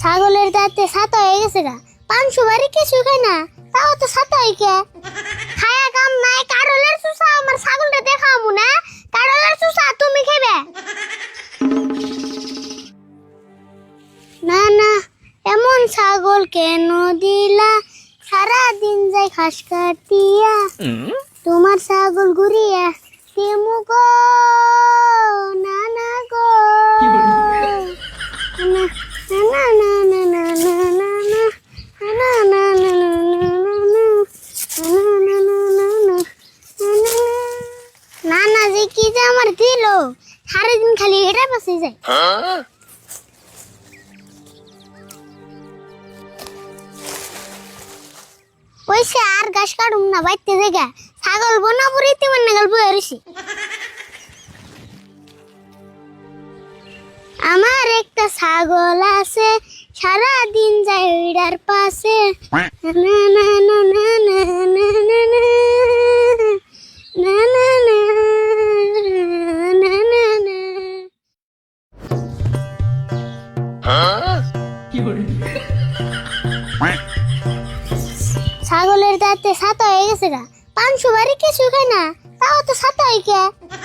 ছাগলের দাঁতে সাতা হয়ে গেছে গা। পাঁচশো বাড়ি কিছু খায় না তাও তো সাতা হয়ে কে খায়া কাম নাই কারলের চুষা আমার ছাগলটা দেখামু না। কারলের চুষা তুমি খেবে? না না এমন ছাগল কেন দিলা? সারা দিন যাই ঘাস কাটিয়া। তোমার ছাগল ঘুরিয়া আমার দিল। সারাদিন খালি এটা পাশে যায়। পয়সা আর গাছ কাটুম না বাইতে দেখা ছাগল বনা পরিতে মানে গল্প হয়েছি আমার একটা ছাগল আছে সারা দিন যায় ওইটার পাশে। না না না না না না ছাগলের দাঁতে সাতা হয়ে গেছে গা। পাঁচশো বাড়ি কিছু খায় না, তাও তো সাতা হয়ে কে? ওই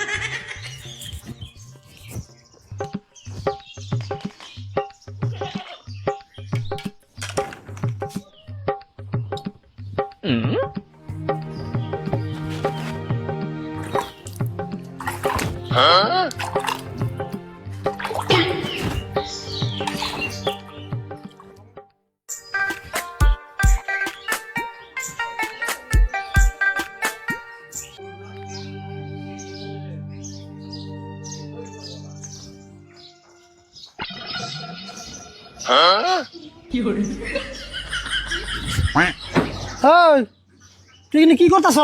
তুই কি করতেছ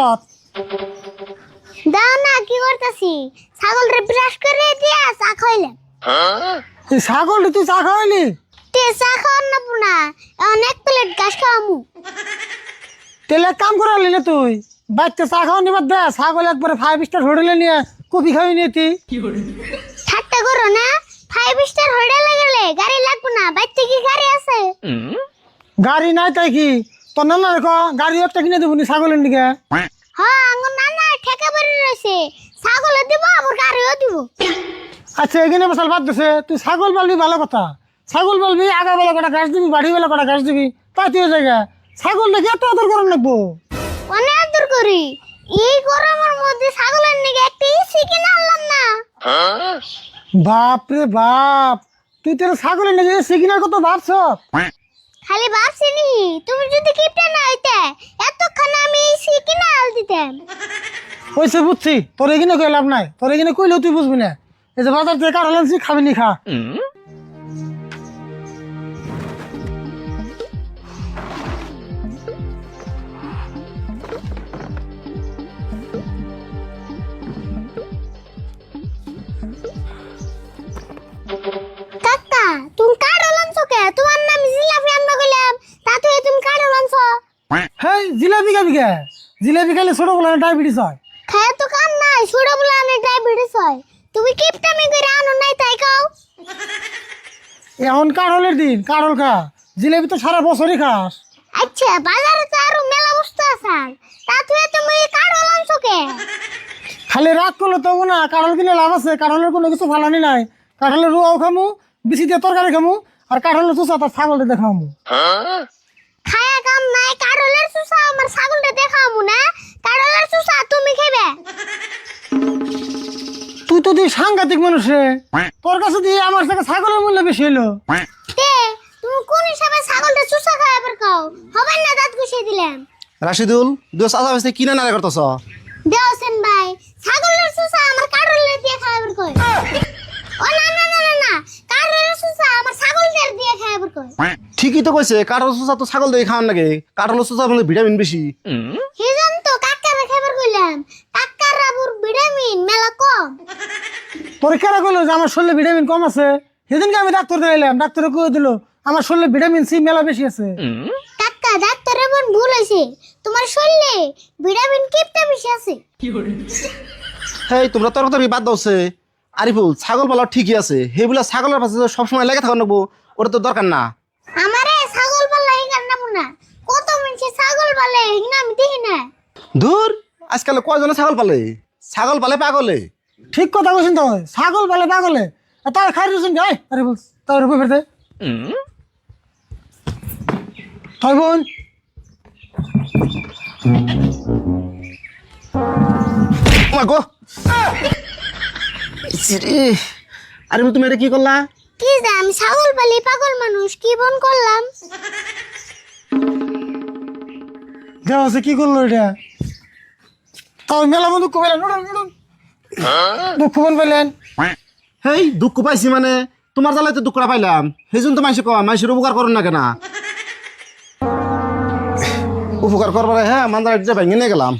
দাও না কি করতেছি? ছাগলরে ব্রাশ করে দিয়া চা খাইলাম এই ছাগল তুই চা খাওয়াইলি? তে চা খাওয়ার না পুনা অনেক প্লেট ঘাস খাওয়ামু। তেলে কাম করালি না তুই বাচ্চা চা খাওয়া নিবার দে ছাগল একবারে ফাইভ স্টার হোটেলে নিয়ে কপি খাওয়াই নিয়ে তুই ঠাট্টা করো না ফাইভ স্টার হোটেলে গেলে গাড়ি লাগবে না বাড়িতে কি গাড়ি আছে গাড়ি নাই তাই কি? তোর নানা রেখো গাড়ি একটা কিনে দেবো নি ছাগলের দিকে হ্যাঁ আঙ্গুর না না ঠেকা বাড়ি রয়েছে। ছাগলে দিব আবার গাড়িও দিব। আচ্ছা এখানে বসাল বাদ দিছে। তুই ছাগল পালবি ভালো কথা। ছাগল পালবি আগা বেলা কটা গাছ দিবি বাড়ি বেলা কটা গাছ দিবি। তাই তুই জায়গা ছাগল দেখে এত আদর করার লাগবো? অনেক আদর করি। এই গরমের মধ্যে ছাগলের নিকে একটা ইসি কিনে আনলাম না। বাপ রে বাপ! তুই তোর ছাগলের নাকি সিগনাল কত ভাবছ? খালি ভাবছি নি তুমি যদি কিপটা না হইতে এতক্ষণ আমি ইসি কিনা আল দিতাম। ওইসে বুঝছি তোর এখানে কই লাভ নাই? তোর এখানে কইলেও তুই বুঝবি না। এই যে বাজার থেকে কারও লানছি খাবি নি খা। জিলাপি খাবি কে? জিলাপি খাইলে ছোট বলে ডায়াবেটিস হয়। খায় তো কাম নাই? ছোট বলে আনে ডায়াবেটিস হয়। তুমি কিপটামি করে আনো নাই তাই কাও এখন কারলের দিন কারল খা। জিলাপি তো সারা বছরই খাস। আচ্ছা বাজারে তো আরও মেলা বস্তু আছে তা তুই তুমি কাড়ো লানছো কে? খালি রাগ করলে তো না কাঁঠাল কিনে লাভ আছে। কাঁঠালের কোনো কিছু ফালানি নাই। কাঁঠালের রুয়াও খামু বিচি দিয়ে তরকারি খামু আর কাঁঠালের চুষা তার ছাগল দিয়ে খামু খায়া কাম নাই কাড়লের চুষা আমার ছাগলটা দেখামু না কাড়লের চুষা তুমি খাবে। তুই তো তুই সাংঘাতিক মানুষ রে। তোর কাছে দিয়ে আমার থেকে ছাগলের মূল্য বেশি হলো তে তুমি কোন হিসাবে ছাগলটা চুষা খাওয়াবার কাও? হবে না দাঁত ঘুষিয়ে দিলাম। রাশিদুল দুই চাচা বেসতে কিনে নারে করতেছ? দেওসেন ভাই ছাগলের চুষা আমার কাড়লের দিয়ে খাওয়াবার কই? ও না না না না না কাড়লের আমার ছাগলদের দিয়ে খাওয়াবার কই ঠিকই তো কইছে কাঠল চুচা তো ছাগল দিয়ে খাওয়ান লাগে। কাঠল চুচা বলে ভিটামিন বেশি। সেজন তো কাকারা খাবার কইলাম। কাকারা বুর ভিটামিন মেলা কম। তোর কেরা করল যে আমার শরীরে ভিটামিন কম আছে? সেদিনকে আমি ডাক্তার এলাম ডাক্তারে কয়ে দিল আমার শরীরে ভিটামিন সি মেলা বেশি আছে। কাকা ডাক্তারের বোন ভুল হয়েছে তোমার শরীরে ভিটামিন কিপটা বেশি আছে। কি হেই তোমরা তরকারি বাদ দাওছে আরিফুল ছাগল পালা ঠিকই আছে। হেগুলা ছাগলের পাশে সবসময় লেগে থাকা নেব ওটা তো দরকার না। আমারে ছাগল পালা হিগার নেব না। কত মানুষে ছাগল পালে হিগনা আমি দেখি না। দূর আজকাল কয়জন ছাগল পালে? ছাগল পালে পাগলে। ঠিক কথা বলছেন তো ছাগল পালে পাগলে। তার খাই রয়েছেন গাই বল তার উপর ফেরতে তাই বোন Oh! ইসরে, আরে তুমি এটা কি করলা? কি যে আমি ছাগল পালি পাগল মানুষ কি বন করলাম? দেওয়া আছে কি করল এটা? তাও মেলা উড়ুন উড়ুন দুঃখ মন পেলেন। হেই দুঃখ পাইছি মানে তোমার জ্বালাতে দুঃখটা পাইলাম। সেই জন্য তো মাইসে কয় মাইসের উপকার করুন না কেন? উপকার করবার হ্যাঁ মান্দার ভেঙে নিয়ে গেলাম।